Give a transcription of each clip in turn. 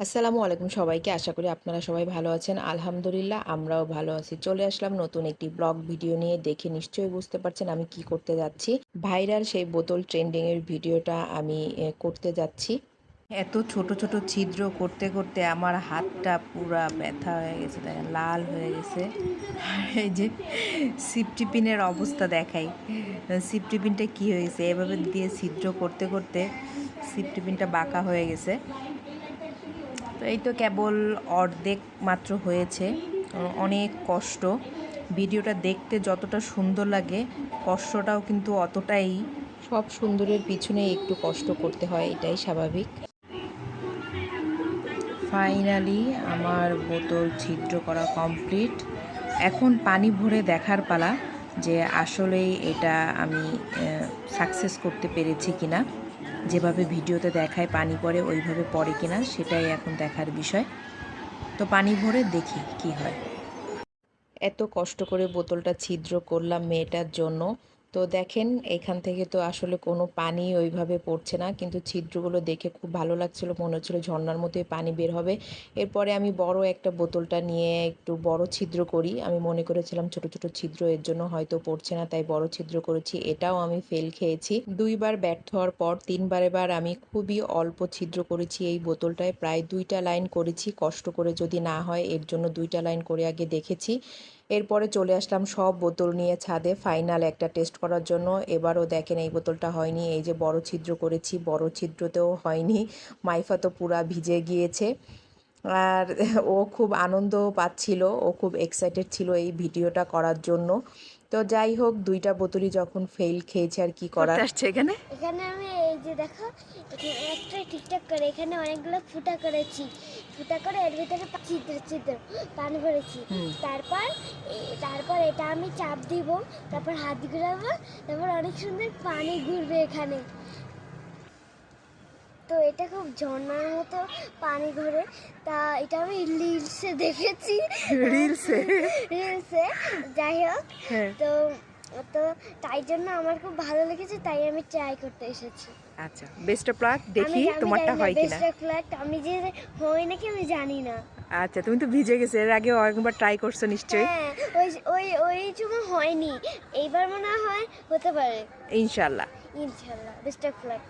আসসালামু আলাইকুম সবাইকে। আশা করি আপনারা সবাই ভালো আছেন। আলহামদুলিল্লাহ, আমরাও ভালো আছি। চলে আসলাম নতুন একটি ব্লগ ভিডিও নিয়ে। দেখে নিশ্চয়ই বুঝতে পারছেন আমি কি করতে যাচ্ছি। ভাইরাল সেই বোতল ট্রেন্ডিং এর ভিডিওটা আমি করতে যাচ্ছি। এত ছোট ছোট ছিদ্র করতে করতে আমার হাতটা পুরা ব্যথা হয়ে গেছে দেখেন লাল হয়ে গেছে। আর এই যে সিপটিপিনের অবস্থা দেখাই। সিপটিপিনটা কি হয়েছে? এভাবে দিয়ে ছিদ্র করতে করতে সিপটিপিনটা বাঁকা হয়ে গেছে। এই তো কেবল অর্ধেক মাত্র হয়েছে। অনেক কষ্ট। ভিডিওটা দেখতে যতটা সুন্দর লাগে, কষ্টটাও কিন্তু অতটাই সব সুন্দরের পিছনে একটু কষ্ট করতে হয়, এটাই স্বাভাবিক। ফাইনালি আমার বোতল ছিদ্র করা কমপ্লিট এখন পানি ভরে দেখার পালা যে আসলেই এটা আমি সাকসেস করতে পেরেছি কিনা। যেভাবে ভিডিওতে দেখায় পানি পড়ে, ওইভাবে পড়ে কিনা, সেটাই এখন দেখার বিষয়। তো পানি ভরে দেখি কি হয়। এত কষ্ট করে বোতলটা ছিদ্র করলাম মেয়েটার জন্য। তো দেখেন, এখান থেকে তো আসলে কোনো পানি ওইভাবে পড়ছে না। কিন্তু ছিদ্রগুলো দেখে খুব ভালো লাগছিল, মনে হচ্ছিল ঝর্ণার মতোই পানি বের হবে। এরপরে আমি বড় একটা বোতলটা নিয়ে একটু বড় ছিদ্র করি। আমি মনে করেছিলাম ছোট ছোট ছিদ্র এর জন্য হয়তো পড়ছে না, তাই বড় ছিদ্র করেছি। এটাও আমি ফেল খেয়েছি। দুইবার ব্যর্থ হওয়ার পর তিনবার এবার আমি খুবই অল্প ছিদ্র করেছি এই বোতলটায়। প্রায় দুইটা লাইন করেছি, কষ্ট করে যদি না হয়, এর জন্য দুইটা লাইন করে আগে দেখেছি। এরপরে চলে আসলাম, সব বোতল নিয়ে ছাদে। ফাইনাল একটা টেস্ট করার জন্য। এবারও দেখেন এই বোতলটা হয়নি। এই যে বড় ছিদ্র করেছি, বড় ছিদ্রতেও হয়নি। মাইফা তো পুরা ভিজে গিয়েছে। আর ও খুব আনন্দ পাচ্ছিল, ও খুব এক্সাইটেড ছিল এই ভিডিওটা করার জন্য। তো যাই হোক দুইটা বোতলই যখন ফেল খেয়েছে আর কি করার। আসছে এখানে? এখানে আমি এই যে দেখো এখানে একটা ঠিকঠাক করে এখানে অনেকগুলো ফুটা করেছি। ফুটা করে এর ভিতরে চিত্র ছিদ্র ছিদ্র করেছি। ভরেছি তারপর তারপর এটা আমি চাপ দিব তারপর হাত ঘুরাবো তারপর অনেক সুন্দর পানি ঘুরবে এখানে। তো এটা খুব ঝর্ণার মতো পানি ঘুরে। তা এটা আমি রিলসে দেখেছি। রিলসে? রিলসে যাই হোক। হ্যাঁ। তো তো তাই জন্য আমার খুব ভালো লেগেছে তাই আমি ট্রাই করতে এসেছি। আচ্ছা বেস্ট অফ লাক দেখি তোমারটা হয় কিনা। best of luck, আমি যে হয় নাকি আমি জানি না। আচ্ছা তুমি তো ভিজে গেছো এর আগে একবার ট্রাই করছ নিশ্চয়ই। হ্যাঁ ওই ওই ওই সময় হয়নি এইবার মনে হয় হতে পারে। ইনশাআল্লাহ। ইনশাআল্লাহ বেস্ট অফ লাক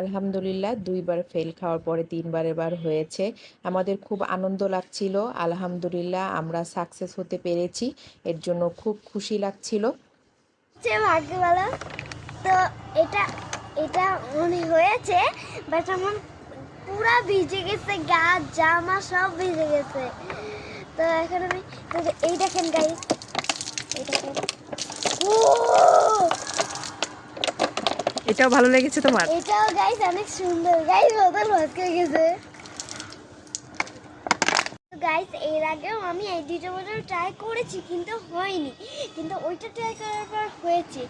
আলহামদুলিল্লাহ, দুইবার ফেল খাওয়ার পরে তিনবার এবার হয়েছে। আমাদের খুব আনন্দ লাগছিল। আলহামদুলিল্লাহ, আমরা সাকসেস হতে পেরেছি। এর জন্য খুব খুশি লাগছিল। সে ভাগ্য ভালো তো এটা এটা মনে হয়েছে বাট আমার পুরা ভিজে গেছে, গা, জামা সব ভিজে গেছে। তো এখন আমি এই দেখেন গাইস এই দেখেন। এটাও ভালো লেগেছে তোমার? এটাও গাইস অনেক সুন্দর। গাইস বোতল ভটকে গেছে। গাইস এর আগেও আমি এই দুটো বোতল ট্রাই করেছি, কিন্তু হয়নি। কিন্তু ওইটা ট্রাই করার পর হয়েছে।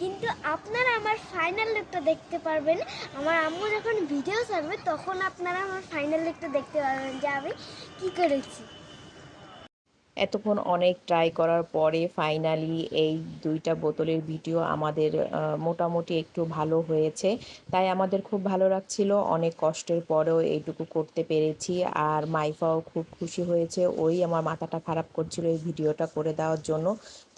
কিন্তু আপনারা আমার ফাইনাল লুকটা দেখতে পারবেন। আমার আম্মু যখন ভিডিও ছাড়বে, তখন আপনারা আমার ফাইনাল লুকটা দেখতে পারবেন যে আমি কী করেছি। এতক্ষণ অনেক ট্রাই করার পরে ফাইনালি এই দুইটা বোতলের ভিডিও আমাদের মোটামুটি একটু ভালো হয়েছে। তাই আমাদের খুব ভালো লাগছিল। অনেক কষ্টের পরেও এইটুকু করতে পেরেছি। আর মাইফাও খুব খুশি হয়েছে। ওই আমার মাথাটা খারাপ করছিল এই ভিডিওটা করে দেওয়ার জন্য।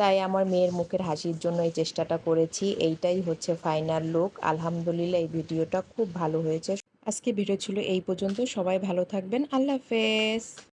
তাই আমার মেয়ের মুখের হাসির জন্য এই চেষ্টাটা করেছি। এইটাই হচ্ছে ফাইনাল লুক আলহামদুলিল্লাহ এই ভিডিওটা খুব ভালো হয়েছে। আজকে ভিডিও ছিল এই পর্যন্ত। সবাই ভালো থাকবেন। আল্লাহ হাফেজ।